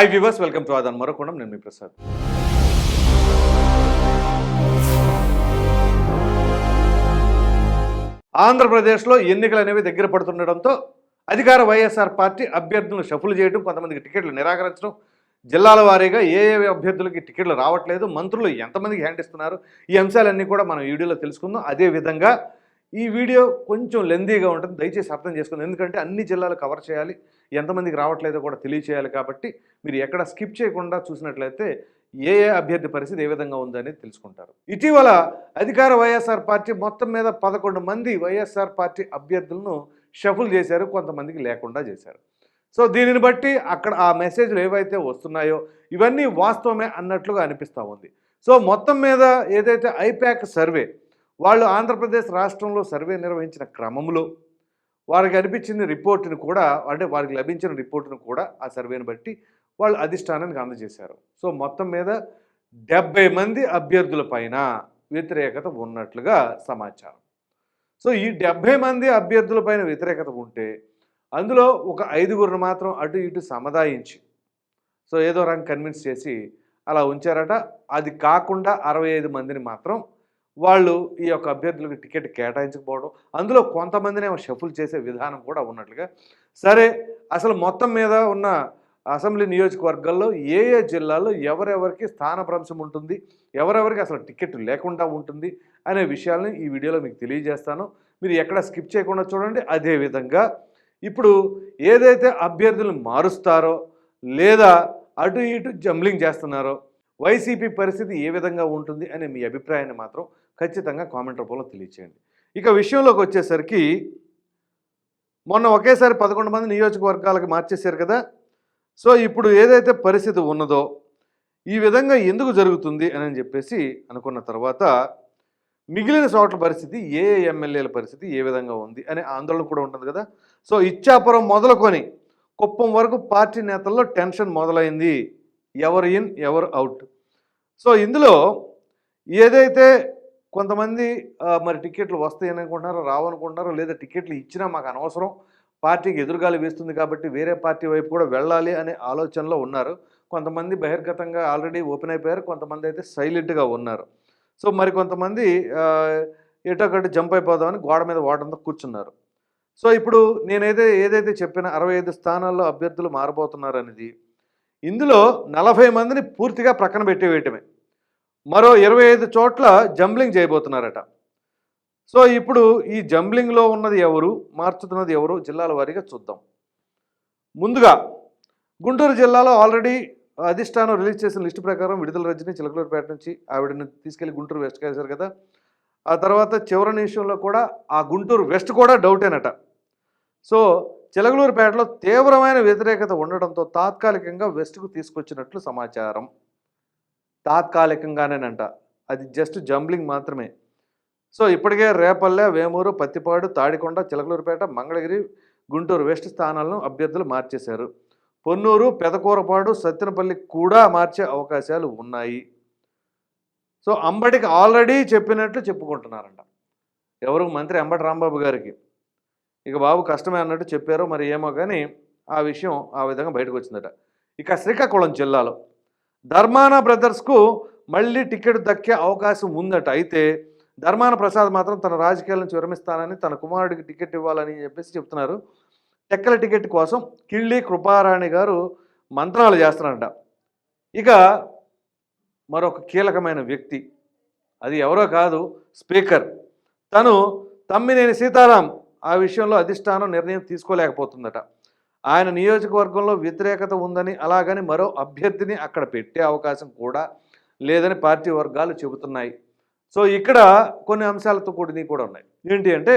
I viewers welcome to ఆదాన్ మరొకొండం నేను మీ ప్రసాద్ ఆంధ్రప్రదేశ్లో ఎన్నికలు అనేవి దగ్గర పడుతుండడంతో అధికార వైఎస్ఆర్ పార్టీ అభ్యర్థులను షఫుల్ చేయడం కొంతమందికి టికెట్లు నిరాకరించడం జిల్లాల వారీగా ఏ ఏ అభ్యర్థులకి టికెట్లు రావట్లేదు మంత్రులు ఎంతమందికి హ్యాండ్ ఇస్తున్నారు ఈ అంశాలన్నీ కూడా మనం వీడియోలో తెలుసుకుందాం. అదేవిధంగా ఈ వీడియో కొంచెం లెందీగా ఉంటుంది. దయచేసి అర్థం చేసుకుందాం. ఎందుకంటే అన్ని జిల్లాలు కవర్ చేయాలి. ఎంతమందికి రావట్లేదో కూడా తెలియచేయాలి కాబట్టి మీరు ఎక్కడ స్కిప్ చేయకుండా చూసినట్లయితే ఏ ఏ అభ్యర్థి పరిస్థితి ఏ విధంగా ఉందనేది తెలుసుకుంటారు. ఇటీవల అధికార వైఎస్ఆర్ పార్టీ మొత్తం మీద పదకొండు మంది వైఎస్ఆర్ పార్టీ అభ్యర్థులను షఫుల్ చేశారు కొంతమందికి లేకుండా చేశారు. సో దీనిని బట్టి అక్కడ ఆ మెసేజ్లు ఏవైతే వస్తున్నాయో ఇవన్నీ వాస్తవమే అన్నట్లుగా అనిపిస్తూ ఉంది. సో మొత్తం మీద ఏదైతే ఐప్యాక్ సర్వే వాళ్ళు ఆంధ్రప్రదేశ్ రాష్ట్రంలో సర్వే నిర్వహించిన క్రమంలో వారికి అనిపించిన రిపోర్టును కూడా అంటే వారికి లభించిన రిపోర్టును కూడా ఆ సర్వేని బట్టి వాళ్ళు అధిష్టానానికి అందజేశారు. సో మొత్తం మీద డెబ్బై మంది అభ్యర్థుల పైన వ్యతిరేకత ఉన్నట్లుగా సమాచారం. సో ఈ డెబ్బై మంది అభ్యర్థుల పైన వ్యతిరేకత ఉంటే అందులో ఒక ఐదుగురిని మాత్రం అటు ఇటు సముదాయించి సో ఏదో రంగు కన్విన్స్ చేసి అలా ఉంచారట. అది కాకుండా అరవై ఐదు మందిని మాత్రం వాళ్ళు ఈ యొక్క అభ్యర్థులకు టికెట్ కేటాయించకపోవడం అందులో కొంతమందినేమో షఫుల్ చేసే విధానం కూడా ఉన్నట్లుగా. సరే అసలు మొత్తం మీద ఉన్న అసెంబ్లీ నియోజకవర్గాల్లో ఏ ఏ జిల్లాల్లో ఎవరెవరికి స్థానభ్రంశం ఉంటుంది ఎవరెవరికి అసలు టికెట్ లేకుండా ఉంటుంది అనే విషయాలను ఈ వీడియోలో మీకు తెలియజేస్తాను. మీరు ఎక్కడ స్కిప్ చేయకుండా చూడండి. అదేవిధంగా ఇప్పుడు ఏదైతే అభ్యర్థులను మారుస్తారో లేదా అటు ఇటు జంబ్లింగ్ చేస్తున్నారో వైసీపీ పరిస్థితి ఏ విధంగా ఉంటుంది అనే మీ అభిప్రాయాన్ని మాత్రం ఖచ్చితంగా కామెంట్ రూపంలో తెలియచేయండి. ఇక విషయంలోకి వచ్చేసరికి మొన్న ఒకేసారి పదకొండు మంది నియోజకవర్గాలకు మార్చేశారు కదా. సో ఇప్పుడు ఏదైతే పరిస్థితి ఉన్నదో ఈ విధంగా ఎందుకు జరుగుతుంది అని చెప్పేసి అనుకున్న తర్వాత మిగిలిన చోట్ల పరిస్థితి ఏ ఎమ్మెల్యేల పరిస్థితి ఏ విధంగా ఉంది అనే ఆందోళన కూడా ఉంటుంది కదా. సో ఇచ్చాపురం మొదలుకొని కుప్పం వరకు పార్టీ నేతల్లో టెన్షన్ మొదలైంది. ఎవరు ఇన్ ఎవరు అవుట్. సో ఇందులో ఏదైతే కొంతమంది మరి టికెట్లు వస్తాయని అనుకుంటున్నారు రావనుకుంటున్నారో లేదా టికెట్లు ఇచ్చినా మాకు అనవసరం. పార్టీకి ఎదురుగాలి వేస్తుంది కాబట్టి వేరే పార్టీ వైపు కూడా వెళ్ళాలి అనే ఆలోచనలో ఉన్నారు. కొంతమంది బహిర్గతంగా ఆల్రెడీ ఓపెన్ అయిపోయారు కొంతమంది అయితే సైలెంట్గా ఉన్నారు. సో మరి కొంతమంది ఆ, ఎటొకటి జంప్ అయిపోదామని గోడ మీద వాటంతో కూర్చున్నారు. సో ఇప్పుడు నేనైతే ఏదైతే చెప్పిన అరవై ఐదు స్థానాల్లో అభ్యర్థులు మారిపోతున్నారు అనేది ఇందులో నలభై మందిని పూర్తిగా ప్రక్కన పెట్టేవేయటమే మరో ఇరవై ఐదు చోట్ల జంబ్లింగ్ చేయబోతున్నారట. సో ఇప్పుడు ఈ జంబ్లింగ్లో ఉన్నది ఎవరు? మార్చుతున్నది ఎవరు? జిల్లాల వారీగా చూద్దాం. ముందుగా గుంటూరు జిల్లాలో ఆల్రెడీ అధిష్టానం రిలీజ్ చేసిన లిస్టు ప్రకారం విడుదల రజని చిలకలూరుపేట నుంచి ఆవిడని తీసుకెళ్ళి గుంటూరు వెస్ట్ వేశారు కదా. ఆ తర్వాత చివరి నిమిషంలో కూడా ఆ గుంటూరు వెస్ట్ కూడా డౌటేనట. సో చిలకలూరుపేటలో తీవ్రమైన వ్యతిరేకత ఉండడంతో తాత్కాలికంగా వెస్ట్కు తీసుకొచ్చినట్లు సమాచారం. తాత్కాలికంగానేనంట. అది జస్ట్ జంబ్లింగ్ మాత్రమే. సో ఇప్పటికే రేపల్లె వేమూరు పత్తిపాడు తాడికొండ చిలకలూరుపేట మంగళగిరి గుంటూరు వెస్ట్ స్థానాలను అభ్యర్థులు మార్చేశారు. పొన్నూరు పెదకూరపాడు సత్తెనపల్లి కూడా మార్చే అవకాశాలు ఉన్నాయి. సో అంబటికి ఆల్రెడీ చెప్పినట్లు చెప్పుకుంటున్నారంట. ఎవరు? మంత్రి అంబటి రాంబాబు గారికి. ఇక బాబు కష్టమే అన్నట్టు చెప్పారు మరి ఏమో కానీ ఆ విషయం ఆ విధంగా బయటకు వచ్చిందట. ఇక శ్రీకాకుళం జిల్లాలో ధర్మాన బ్రదర్స్కు మళ్ళీ టికెట్ దక్కే అవకాశం ఉందట. అయితే ధర్మాన ప్రసాద్ మాత్రం తన రాజకీయాలను విరమిస్తానని తన కుమారుడికి టికెట్ ఇవ్వాలని చెప్పేసి చెప్తున్నారు. టెక్కల టికెట్ కోసం కిళ్ళి కృపారాణి గారు మంత్రాలు చేస్తున్నారంట. ఇక మరొక కీలకమైన వ్యక్తి అది ఎవరో కాదు స్పీకర్. తను తమ్మినేని సీతారాం ఆ విషయంలో అధిష్టానం నిర్ణయం తీసుకోలేకపోతుందట. ఆయన నియోజకవర్గంలో వ్యతిరేకత ఉందని అలాగని మరో అభ్యర్థిని అక్కడ పెట్టే అవకాశం కూడా లేదని పార్టీ వర్గాలు చెబుతున్నాయి. సో ఇక్కడ కొన్ని అంశాలతో కూడినవి కూడా ఉన్నాయి. ఏంటి అంటే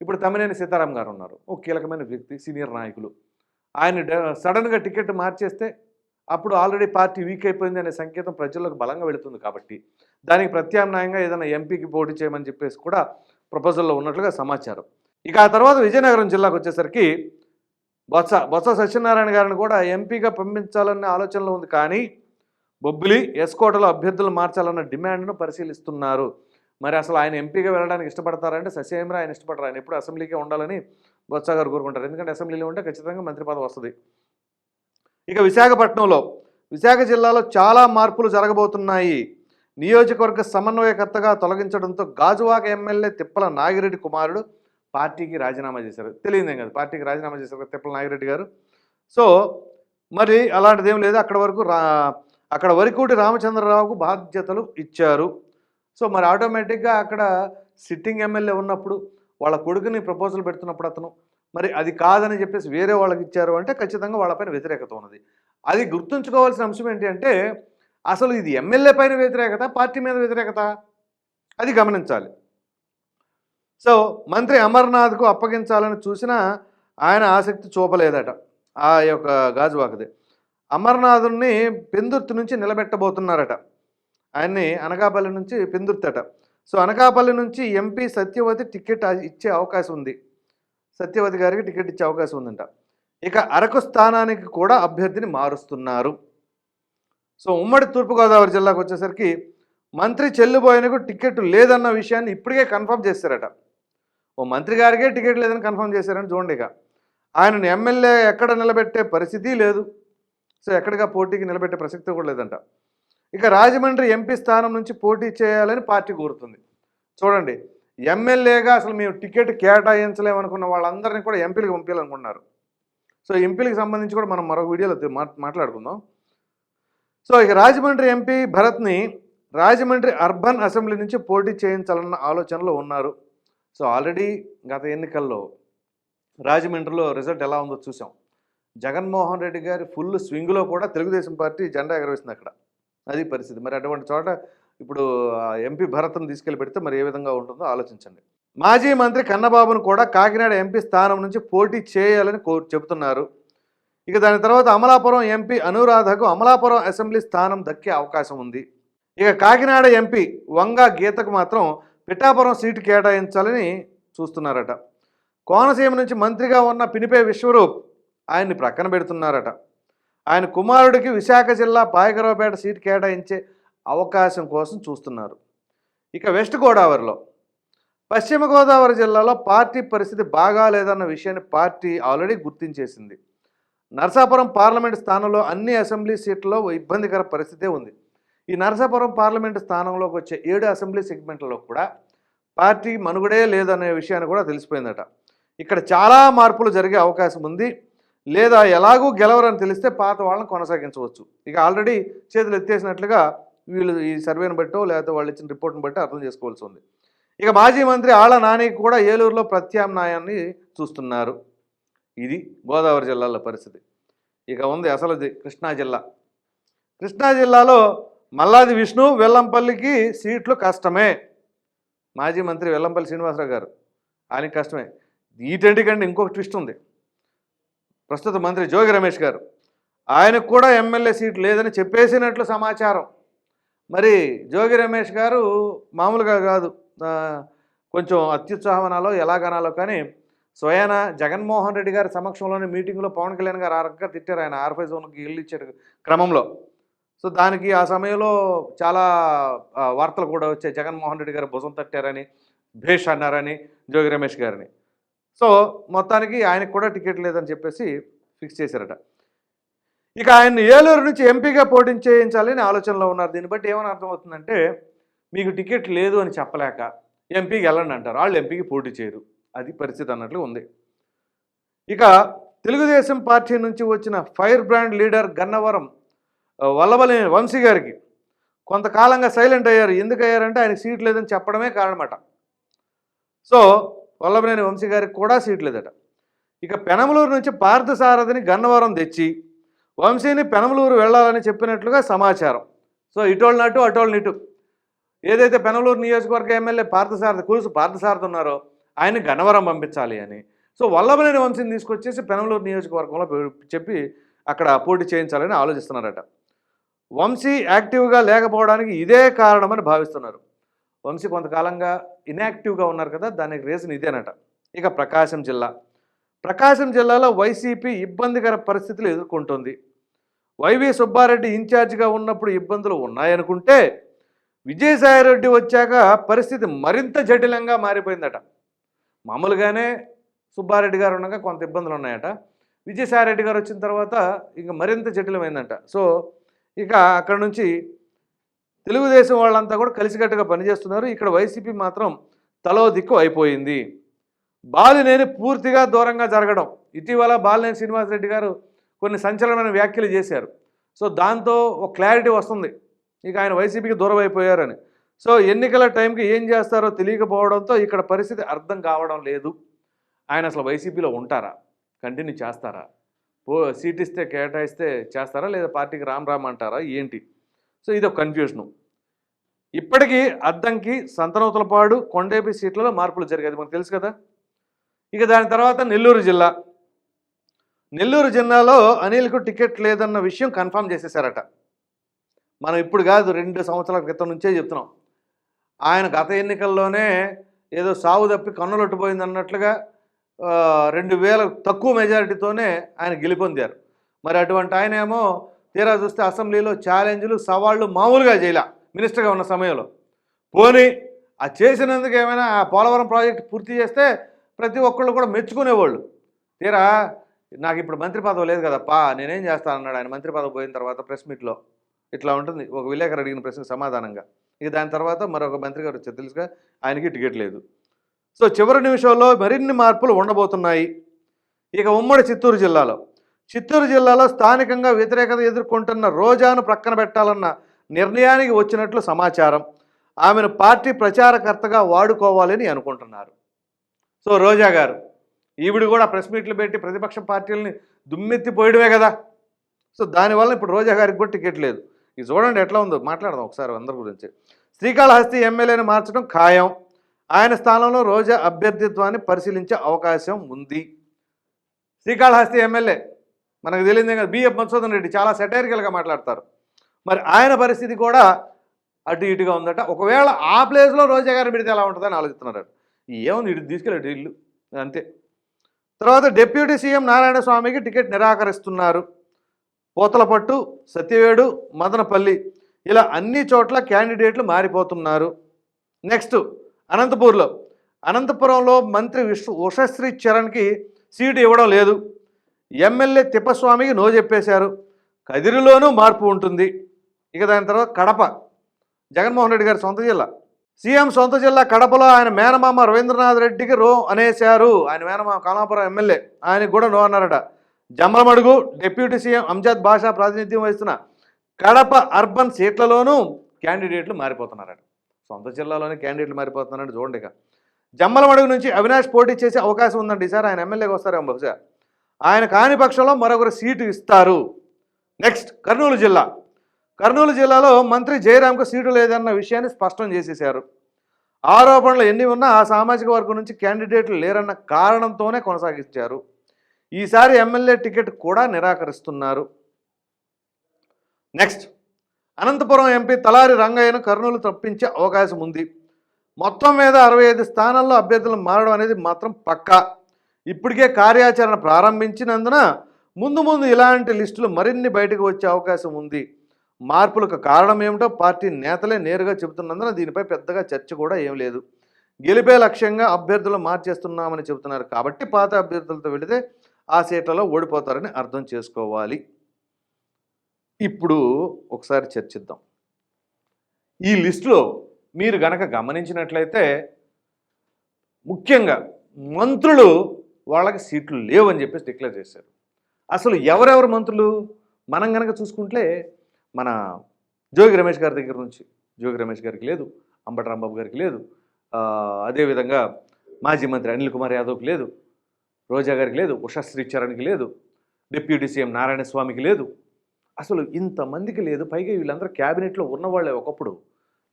ఇప్పుడు తమ్మినేని సీతారాం గారు ఉన్నారు. ఒక కీలకమైన వ్యక్తి సీనియర్ నాయకులు. ఆయన సడన్గా టికెట్ మార్చేస్తే అప్పుడు ఆల్రెడీ పార్టీ వీక్ అయిపోయింది అనే సంకేతం ప్రజలకు బలంగా వెళుతుంది కాబట్టి దానికి ప్రత్యామ్నాయంగా ఏదైనా ఎంపీకి పోటీ చేయమని చెప్పేసి కూడా ప్రపోజల్లో ఉన్నట్లుగా సమాచారం. ఇక ఆ తర్వాత విజయనగరం జిల్లాకు వచ్చేసరికి బొత్స బొత్స సత్యనారాయణ గారిని కూడా ఎంపీగా పంపించాలనే ఆలోచనలో ఉంది. కానీ బొబ్బిలి ఎస్కోటలో అభ్యర్థులు మార్చాలన్న డిమాండ్ను పరిశీలిస్తున్నారు. మరి అసలు ఆయన ఎంపీగా వెళ్ళడానికి ఇష్టపడతారంటే సస్యమరా ఆయన ఇష్టపడరు? ఆయన ఎప్పుడు అసెంబ్లీకే ఉండాలని బొత్స గారు కోరుకుంటారు. ఎందుకంటే అసెంబ్లీలో ఉంటే ఖచ్చితంగా మంత్రి పదవి వస్తుంది. ఇక విశాఖపట్నంలో విశాఖ జిల్లాలో చాలా మార్పులు జరగబోతున్నాయి. నియోజకవర్గ సమన్వయకర్తగా తొలగించడంతో గాజువాక ఎమ్మెల్యే తిప్పల నాగిరెడ్డి కుమారుడు పార్టీకి రాజీనామా చేశారు. తెలియదేం కదా పార్టీకి రాజీనామా చేశారు కదా తిప్పల నాగిరెడ్డి గారు. సో మరి అలాంటిది ఏం లేదు. అక్కడ వరకు రా అక్కడ వరికోటి రామచంద్రరావుకు బాధ్యతలు ఇచ్చారు. సో మరి ఆటోమేటిక్గా అక్కడ సిట్టింగ్ ఎమ్మెల్యే ఉన్నప్పుడు వాళ్ళ కొడుకుని ప్రపోజల్ పెడుతున్నప్పుడు అతను మరి అది కాదని చెప్పేసి వేరే వాళ్ళకి ఇచ్చారు అంటే ఖచ్చితంగా వాళ్ళపైన వ్యతిరేకత ఉన్నది. అది గుర్తుంచుకోవాల్సిన అంశం ఏంటి అంటే అసలు ఇది ఎమ్మెల్యే పైన వ్యతిరేకత పార్టీ మీద వ్యతిరేకత? అది గమనించాలి. సో మంత్రి అమర్నాథ్కు అప్పగించాలని చూసినా ఆయన ఆసక్తి చూపలేదట ఆ యొక్క గాజువాకది. అమర్నాథుని పెందుర్తి నుంచి నిలబెట్టబోతున్నారట. ఆయన్ని అనకాపల్లి నుంచి పెందుర్తట. సో అనకాపల్లి నుంచి ఎంపీ సత్యవతి టికెట్ ఇచ్చే అవకాశం ఉంది. సత్యవతి గారికి టికెట్ ఇచ్చే అవకాశం ఉందంట. ఇక అరకు స్థానానికి కూడా అభ్యర్థిని మారుస్తున్నారు. సో ఉమ్మడి తూర్పుగోదావరి జిల్లాకు వచ్చేసరికి మంత్రి చెల్లుబోయనకు టికెట్ లేదన్న విషయాన్ని ఇప్పటికే కన్ఫర్మ్ చేశారట ఓ మంత్రి గారికే టికెట్ లేదని కన్ఫర్మ్ చేశారని చూడండి ఇక. ఆయనను ఎమ్మెల్యే ఎక్కడ నిలబెట్టే పరిస్థితి లేదు. సో ఎక్కడిగా పోటీకి నిలబెట్టే ప్రసక్తి కూడా లేదంట. ఇక రాజమండ్రి ఎంపీ స్థానం నుంచి పోటీ చేయాలని పార్టీ కోరుతుంది. చూడండి ఎమ్మెల్యేగా అసలు మేము టికెట్ కేటాయించలేమనుకున్న వాళ్ళందరినీ కూడా ఎంపీలకు పంపించాలనుకున్నారు సో ఎంపీలకు సంబంధించి కూడా మనం మరొక వీడియోలో మాట్లాడుకుందాం. సో ఇక రాజమండ్రి ఎంపీ భరత్ని రాజమండ్రి అర్బన్ అసెంబ్లీ నుంచి పోటీ చేయించాలన్న ఆలోచనలో ఉన్నారు. సో ఆల్రెడీ గత ఎన్నికల్లో రాజమండ్రిలో రిజల్ట్ ఎలా ఉందో చూసాం. జగన్మోహన్ రెడ్డి గారి ఫుల్ స్వింగ్లో కూడా తెలుగుదేశం పార్టీ జెండా ఎగరవేసింది అక్కడ. అది పరిస్థితి. మరి అటువంటి చోట ఇప్పుడు ఎంపీ భరత్ను తీసుకెళ్ళి పెడితే మరి ఏ విధంగా ఉంటుందో ఆలోచించండి. మాజీ మంత్రి కన్నబాబును కూడా కాకినాడ ఎంపీ స్థానం నుంచి పోటీ చేయాలని కో చెబుతున్నారు. ఇక దాని తర్వాత అమలాపురం ఎంపీ అనురాధకు అమలాపురం అసెంబ్లీ స్థానం దక్కే అవకాశం ఉంది. ఇక కాకినాడ ఎంపీ వంగ గీతకు మాత్రం పిఠాపురం సీటు కేటాయించాలని చూస్తున్నారట. కోనసీమ నుంచి మంత్రిగా ఉన్న పినిపే విశ్వరూప్ ఆయన్ని ప్రక్కన పెడుతున్నారట. ఆయన కుమారుడికి విశాఖ జిల్లా పాయకరావుపేట సీటు కేటాయించే అవకాశం కోసం చూస్తున్నారు. ఇక వెస్ట్ గోదావరిలో పశ్చిమ గోదావరి జిల్లాలో పార్టీ పరిస్థితి బాగాలేదన్న విషయాన్ని పార్టీ ఆల్రెడీ గుర్తించేసింది. నరసాపురం పార్లమెంట్ స్థానంలో అన్ని అసెంబ్లీ సీట్లలో ఇబ్బందికర పరిస్థితే ఉంది. ఈ నరసాపురం పార్లమెంట్ స్థానంలోకి వచ్చే ఏడు అసెంబ్లీ సెగ్మెంట్లలో కూడా పార్టీ మనుగడే లేదనే విషయాన్ని కూడా తెలిసిపోయిందట. ఇక్కడ చాలా మార్పులు జరిగే అవకాశం ఉంది. లేదా ఎలాగూ గెలవరని తెలిస్తే పాత వాళ్ళని కొనసాగించవచ్చు. ఇక ఆల్రెడీ చేతులు ఎత్తేసినట్లుగా వీళ్ళు ఈ సర్వేను బట్టో లేకపోతే వాళ్ళు ఇచ్చిన రిపోర్ట్ని బట్టి అర్థం చేసుకోవాల్సి ఉంది. ఇక మాజీ మంత్రి ఆళ్ళ నాని కూడా ఏలూరులో ప్రత్యామ్నాయాన్ని చూస్తున్నారు. ఇది గోదావరి జిల్లాలో పరిస్థితి. ఇక ఉంది అసలుది కృష్ణా జిల్లా. కృష్ణా జిల్లాలో మల్లాది విష్ణు వెల్లంపల్లికి సీట్లు కష్టమే. మాజీ మంత్రి వెల్లంపల్లి శ్రీనివాసరావు గారు. ఆయనకి కష్టమే. వీటంటి కంటే ఇంకొక ట్విస్ట్ ఉంది. ప్రస్తుత మంత్రి జోగి రమేష్ గారు. ఆయనకు కూడా ఎమ్మెల్యే సీట్ లేదని చెప్పేసినట్లు సమాచారం. మరి జోగి రమేష్ గారు మామూలుగా కాదు. కొంచెం అత్యుత్సాహమనాలో ఎలాగనాలో కానీ స్వయాన జగన్మోహన్ రెడ్డి గారి సమక్షంలోని మీటింగ్లో పవన్ కళ్యాణ్ గారు ఆ రకంగా తిట్టారు. ఆయన ఆర్ఫై జోన్కి ఇల్లు ఇచ్చే క్రమంలో. సో దానికి ఆ సమయంలో చాలా వార్తలు కూడా వచ్చాయి. జగన్మోహన్ రెడ్డి గారు భుజం తట్టారని భేష్ అన్నారని జోగి రమేష్ గారిని. సో మొత్తానికి ఆయనకు కూడా టికెట్ లేదని చెప్పేసి ఫిక్స్ చేశారట. ఇక ఆయన్ని ఏలూరు నుంచి ఎంపీగా పోటీ చేయించాలని ఆలోచనలో ఉన్నారు. దీన్ని బట్టి ఏమని అర్థమవుతుందంటే మీకు టికెట్ లేదు అని చెప్పలేక ఎంపీకి వెళ్ళండి అంటారు. వాళ్ళు ఎంపీకి పోటీ చేయరు. అది పరిస్థితి అన్నట్లు ఉంది. ఇక తెలుగుదేశం పార్టీ నుంచి వచ్చిన fire brand leader Gannavaram Vallabhaneni Vamsi గారికి కొంతకాలంగా సైలెంట్ అయ్యారు. ఎందుకు అయ్యారంటే ఆయనకి సీట్ లేదని చెప్పడమే కారణమట. సో వల్లభనేని వంశీ గారికి కూడా సీట్ లేదట. ఇక పెనమలూరు నుంచి పార్థసారథిని గన్నవరం తెచ్చి వంశీని పెనమలూరు వెళ్ళాలని చెప్పినట్లుగా సమాచారం. సో ఇటోళ్ళు నటు అటోళ్ళు ఇటు ఏదైతే పెనమలూరు నియోజకవర్గ ఎమ్మెల్యే పార్థసారథి కురుసు పార్థసారథి ఉన్నారో ఆయన గన్నవరం పంపించాలి అని. సో వల్లభనేని వంశీని తీసుకొచ్చేసి పెనమలూరు నియోజకవర్గంలో చెప్పి అక్కడ పోటీ చేయించాలని ఆలోచిస్తున్నారట. వంశీ యాక్టివ్గా లేకపోవడానికి ఇదే కారణమని భావిస్తున్నారు. వంశీ కొంతకాలంగా ఇన్యాక్టివ్గా ఉన్నారు కదా దానికి రీజన్ ఇదేనట. ఇక ప్రకాశం జిల్లా. ప్రకాశం జిల్లాలో వైసీపీ ఇబ్బందికర పరిస్థితులు ఎదుర్కొంటుంది. వైవి సుబ్బారెడ్డి ఇన్ఛార్జిగా ఉన్నప్పుడు ఇబ్బందులు ఉన్నాయనుకుంటే విజయసాయిరెడ్డి వచ్చాక పరిస్థితి మరింత జటిలంగా మారిపోయిందట. మామూలుగానే సుబ్బారెడ్డి గారు ఉండగా కొంత ఇబ్బందులు ఉన్నాయట. విజయసాయిరెడ్డి గారు వచ్చిన తర్వాత ఇక మరింత జటిలమైందంట. సో ఇక అక్కడ నుంచి తెలుగుదేశం వాళ్ళంతా కూడా కలిసికట్టుగా పనిచేస్తున్నారు. ఇక్కడ వైసీపీ మాత్రం తలో దిక్కు అయిపోయింది. బాలినేని పూర్తిగా దూరంగా జరగడం. ఇటీవల బాలినేని శ్రీనివాసరెడ్డి గారు కొన్ని సంచలనమైన వ్యాఖ్యలు చేశారు. సో దాంతో ఒక క్లారిటీ వస్తుంది. ఇక ఆయన వైసీపీకి దూరం అయిపోయారని. సో ఎన్నికల టైంకి ఏం చేస్తారో తెలియకపోవడంతో ఇక్కడ పరిస్థితి అర్థం కావడం లేదు. ఆయన అసలు వైసీపీలో ఉంటారా? కంటిన్యూ చేస్తారా? పో సీట్ ఇస్తే కేటాయిస్తే చేస్తారా? లేదా పార్టీకి రామ్ రామ్ అంటారా? ఏంటి? సో ఇది ఒక కన్ఫ్యూషను ఇప్పటికీ అద్దంకి సంతనూతలపాడు కొండేపి సీట్లలో మార్పులు జరిగాయి. మనకు తెలుసు కదా? ఇక దాని తర్వాత నెల్లూరు జిల్లా. నెల్లూరు జిల్లాలో అనిల్కు టికెట్ లేదన్న విషయం కన్ఫర్మ్ చేసేసారట. మనం ఇప్పుడు కాదు రెండు సంవత్సరాల క్రితం నుంచే చెప్తున్నాం. ఆయన గత ఎన్నికల్లోనే ఏదో సావు తప్పి కన్నులొట్టుపోయింది అన్నట్లుగా రెండు వేల తక్కువ మెజారిటీతోనే ఆయన గెలుపొందారు. మరి అటువంటి ఆయన ఏమో తీరా చూస్తే అసెంబ్లీలో ఛాలెంజ్లు సవాళ్ళు మామూలుగా చేయలే మినిస్టర్గా ఉన్న సమయంలో. పోనీ ఆ చేసినందుకు ఏమైనా ఆ పోలవరం ప్రాజెక్ట్ పూర్తి చేస్తే ప్రతి ఒక్కళ్ళు కూడా మెచ్చుకునేవాళ్ళు. తీరా నాకు ఇప్పుడు మంత్రి పదవి లేదు కదప్పా నేనేం చేస్తాను అన్నాడు ఆయన. మంత్రి పదవి పోయిన తర్వాత ప్రెస్ మీట్లో. ఇట్లా ఉంటుంది. ఒక విలేకరు అడిగిన ప్రశ్నకు సమాధానంగా. ఇక దాని తర్వాత మరొక మంత్రి గారు వచ్చారు. తెలుసుగా ఆయనకి టికెట్ లేదు. సో చివరి నిమిషంలో మరిన్ని మార్పులు ఉండబోతున్నాయి. ఇక ఉమ్మడి చిత్తూరు జిల్లాలో. చిత్తూరు జిల్లాలో స్థానికంగా వ్యతిరేకత ఎదుర్కొంటున్న రోజాను ప్రక్కన పెట్టాలన్న నిర్ణయానికి వచ్చినట్లు సమాచారం. ఆమెను పార్టీ ప్రచారకర్తగా వాడుకోవాలని అనుకుంటున్నారు. సో రోజా గారు ఈవిడ కూడా ప్రెస్ మీట్లు పెట్టి ప్రతిపక్ష పార్టీలని దుమ్మెత్తిపోయడమే కదా. సో దానివల్ల ఇప్పుడు రోజా గారికి కూడా టికెట్ లేదు. ఇది చూడండి ఎట్లా ఉందో మాట్లాడదాం ఒకసారి అందరి గురించి. శ్రీకాళహస్తి ఎమ్మెల్యేని మార్చడం ఖాయం. ఆయన స్థానంలో రోజా అభ్యర్థిత్వాన్ని పరిశీలించే అవకాశం ఉంది. శ్రీకాళహస్తి ఎమ్మెల్యే మనకు తెలియదే కదా బిఎఫ్ మధుసూదన్ రెడ్డి చాలా సెటైరికల్గా మాట్లాడతారు. మరి ఆయన పరిస్థితి కూడా అటు ఇటుగా ఉందట. ఒకవేళ ఆ ప్లేస్లో రోజా గారి పెడితే ఎలా ఉంటుందని ఆలోచిస్తున్నారు ఏముంది ఇటు తీసుకెళ్ళాడు ఇల్లు అంతే. తర్వాత డిప్యూటీ సీఎం నారాయణ స్వామికి టికెట్ నిరాకరిస్తున్నారు. పోతలపట్టు సత్యవేడు మదనపల్లి ఇలా అన్ని చోట్ల క్యాండిడేట్లు మారిపోతున్నారు. నెక్స్ట్ అనంతపూర్లో. అనంతపురంలో మంత్రి విశ్వ ఉషశ్రీ చరణ్కి సీటు ఇవ్వడం లేదు. ఎమ్మెల్యే తిప్పస్వామికి నో చెప్పేశారు. కదిరిలోనూ మార్పు ఉంటుంది. ఇక దాని తర్వాత కడప. జగన్మోహన్ రెడ్డి గారి సొంత జిల్లా. సీఎం సొంత జిల్లా కడపలో ఆయన మేనమామ రవీంద్రనాథ్ రెడ్డికి రో అనేశారు. ఆయన మేనమామ కామాపురం ఎమ్మెల్యే. ఆయనకు కూడా నో అన్నారట. జమ్మలమడుగు డిప్యూటీ సీఎం అంజాద్ భాషా ప్రాతినిధ్యం వహిస్తున్న కడప అర్బన్ సీట్లలోనూ క్యాండిడేట్లు మారిపోతున్నారట. సొంత జిల్లాలోనే క్యాండిడేట్లు మారిపోతున్నారంటే చూడండి ఇక. జమ్మలమడుగు నుంచి అవినాష్ పోటీ చేసే అవకాశం ఉందండి. ఈసారి ఆయన ఎమ్మెల్యేగా వస్తారేమో బహుశా. ఆయన కాని పక్షంలో మరొకరు సీటు ఇస్తారు. నెక్స్ట్ కర్నూలు జిల్లా. కర్నూలు జిల్లాలో మంత్రి జయరాంకు సీటు లేదన్న విషయాన్ని స్పష్టం చేసేశారు. ఆరోపణలు ఎన్ని ఉన్నా ఆ సామాజిక వర్గం నుంచి క్యాండిడేట్లు లేరన్న కారణంతోనే కొనసాగించారు. ఈసారి ఎమ్మెల్యే టికెట్ కూడా నిరాకరిస్తున్నారు. నెక్స్ట్ అనంతపురం ఎంపీ తలారి రంగయ్యను కర్నూలు తప్పించే అవకాశం ఉంది. మొత్తం మీద అరవై ఐదు స్థానాల్లో అభ్యర్థులు మారడం అనేది మాత్రం పక్కా. ఇప్పటికే కార్యాచరణ ప్రారంభించినందున ముందు ముందు ఇలాంటి లిస్టులు మరిన్ని బయటకు వచ్చే అవకాశం ఉంది. మార్పులకు కారణం ఏమిటో పార్టీ నేతలే నేరుగా చెబుతున్నందున దీనిపై పెద్దగా చర్చ కూడా ఏం లేదు. గెలిపే లక్ష్యంగా అభ్యర్థులు మార్చేస్తున్నామని చెబుతున్నారు. కాబట్టి పాత అభ్యర్థులతో వెళితే ఆ సీట్లలో ఓడిపోతారని అర్థం చేసుకోవాలి. ఇప్పుడు ఒకసారి చర్చిద్దాం. ఈ లిస్టులో మీరు గనక గమనించినట్లయితే ముఖ్యంగా మంత్రులు వాళ్ళకి సీట్లు లేవని చెప్పేసి డిక్లేర్ చేశారు. అసలు ఎవరెవరు మంత్రులు? మనం గనక చూసుకుంటే మన జోగి రమేష్ గారి దగ్గర నుంచి జోగి రమేష్ గారికి లేదు అంబటి రాంబాబు గారికి లేదు అదేవిధంగా మాజీ మంత్రి అనిల్ కుమార్ యాదవ్కి లేదు రోజా గారికి లేదు ఉషా చరణ్కి లేదు డిప్యూటీ సీఎం నారాయణ స్వామికి లేదు అసలు ఇంతమందికి లేదు. పైగా వీళ్ళందరూ క్యాబినెట్లో ఉన్నవాళ్ళే ఒకప్పుడు.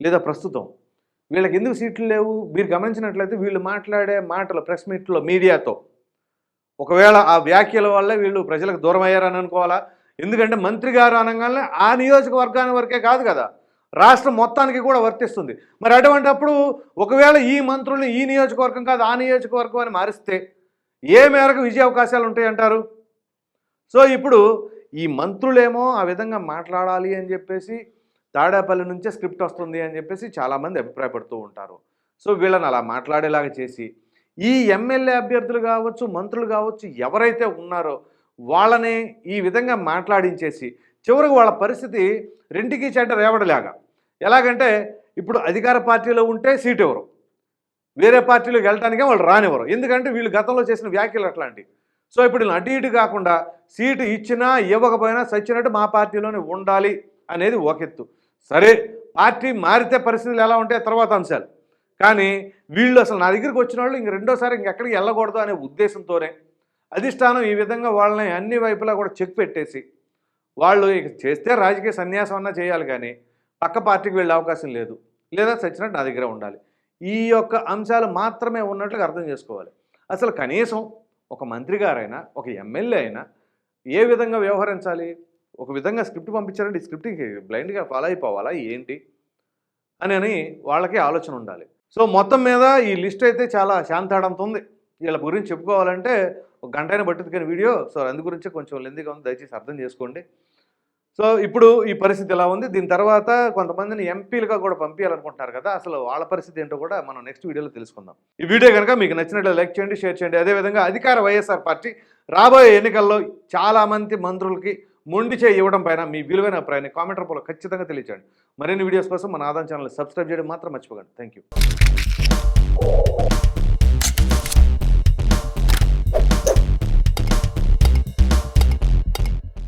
లేదా ప్రస్తుతం. వీళ్ళకి ఎందుకు సీట్లు లేవు? మీరు గమనించినట్లయితే వీళ్ళు మాట్లాడే మాటలు ప్రెస్ మీట్లో మీడియాతో. ఒకవేళ ఆ వ్యాఖ్యల వల్లే వీళ్ళు ప్రజలకు దూరం అయ్యారని అనుకోవాలా? ఎందుకంటే మంత్రి గారు అనగానే ఆ నియోజకవర్గాని వరకే కాదు కదా. రాష్ట్రం మొత్తానికి కూడా వర్తిస్తుంది. మరి అటువంటప్పుడు ఒకవేళ ఈ మంత్రుల్ని ఈ నియోజకవర్గం కాదు ఆ నియోజకవర్గం అని మారిస్తే ఏ మేరకు విజయ అవకాశాలు ఉంటాయంటారు? సో ఇప్పుడు ఈ మంత్రులేమో ఆ విధంగా మాట్లాడాలి అని చెప్పేసి తాడేపల్లి నుంచే స్క్రిప్ట్ వస్తుంది అని చెప్పేసి చాలామంది అభిప్రాయపడుతూ ఉంటారు. సో వీళ్ళని అలా మాట్లాడేలాగా చేసి ఈ ఎమ్మెల్యే అభ్యర్థులు కావచ్చు మంత్రులు కావచ్చు ఎవరైతే ఉన్నారో వాళ్ళని ఈ విధంగా మాట్లాడించేసి చివరికి వాళ్ళ పరిస్థితి రెంటికి చెడ్డ రేవడలేగా. ఎలాగంటే ఇప్పుడు అధికార పార్టీలో ఉంటే సీట్ ఇవ్వరు వేరే పార్టీలోకి వెళ్ళడానికే వాళ్ళు రానివ్వరు. ఎందుకంటే వీళ్ళు గతంలో చేసిన వ్యాఖ్యలు అట్లాంటివి. సో ఇప్పుడు అటు ఇటు కాకుండా సీటు ఇచ్చినా ఇవ్వకపోయినా సచ్చినట్టు మా పార్టీలోనే ఉండాలి అనేది ఒక ఎత్తు. సరే పార్టీ మారితే పరిస్థితులు ఎలా ఉంటాయి తర్వాత అంశాలు. కానీ వీళ్ళు అసలు నా దగ్గరికి వచ్చిన వాళ్ళు ఇంక రెండోసారి ఇంకెక్కడికి వెళ్ళకూడదు అనే ఉద్దేశంతోనే అధిష్టానం ఈ విధంగా వాళ్ళని అన్ని వైపులా కూడా చెక్ పెట్టేసి వాళ్ళు ఇక చేస్తే రాజకీయ సన్యాసం అన్నా చేయాలి కానీ పక్క పార్టీకి వెళ్ళే అవకాశం లేదు. లేదా సచ్చినట్టు నా దగ్గర ఉండాలి. ఈ యొక్క అంశాలు మాత్రమే ఉన్నట్లుగా అర్థం చేసుకోవాలి. అసలు కనీసం ఒక మంత్రి గారైనా ఒక ఎమ్మెల్యే అయినా ఏ విధంగా వ్యవహరించాలి? ఒక విధంగా స్క్రిప్ట్ పంపించారంటే ఈ స్క్రిప్ట్కి బ్లైండ్గా ఫాలో అయిపోవాలా? ఏంటి? అని అని వాళ్ళకి ఆలోచన ఉండాలి. సో మొత్తం మీద ఈ లిస్ట్ అయితే చాలా శాంతాడంతో ఉంది. వీళ్ళ గురించి చెప్పుకోవాలంటే ఒక గంట అయినా పట్టుద్ది వీడియో. సో అందు గురించి కొంచెం లెందిగా ఉంది. దయచేసి అర్థం చేసుకోండి. సో ఇప్పుడు ఈ పరిస్థితి ఎలా ఉంది? దీని తర్వాత కొంతమందిని ఎంపీలుగా కూడా పంపించాలనుకుంటున్నారు కదా. అసలు వాళ్ళ పరిస్థితి ఏంటో కూడా మనం నెక్స్ట్ వీడియోలో తెలుసుకుందాం. ఈ వీడియో కనుక మీకు నచ్చినట్లు లైక్ చేయండి షేర్ చేయండి. అదేవిధంగా అధికార వైఎస్ఆర్ పార్టీ రాబోయే ఎన్నికల్లో చాలామంది మంత్రులకి మొండి చేయి ఇవ్వడం పైన మీ విలువైన అభిప్రాయాన్ని కామెంట్ రూపంలో ఖచ్చితంగా తెలియచేయండి. మరిన్ని వీడియోస్ కోసం మన ఆదాయం ఛానల్ సబ్స్క్రైబ్ చేయడం మాత్రం మర్చిపోకండి. Thank you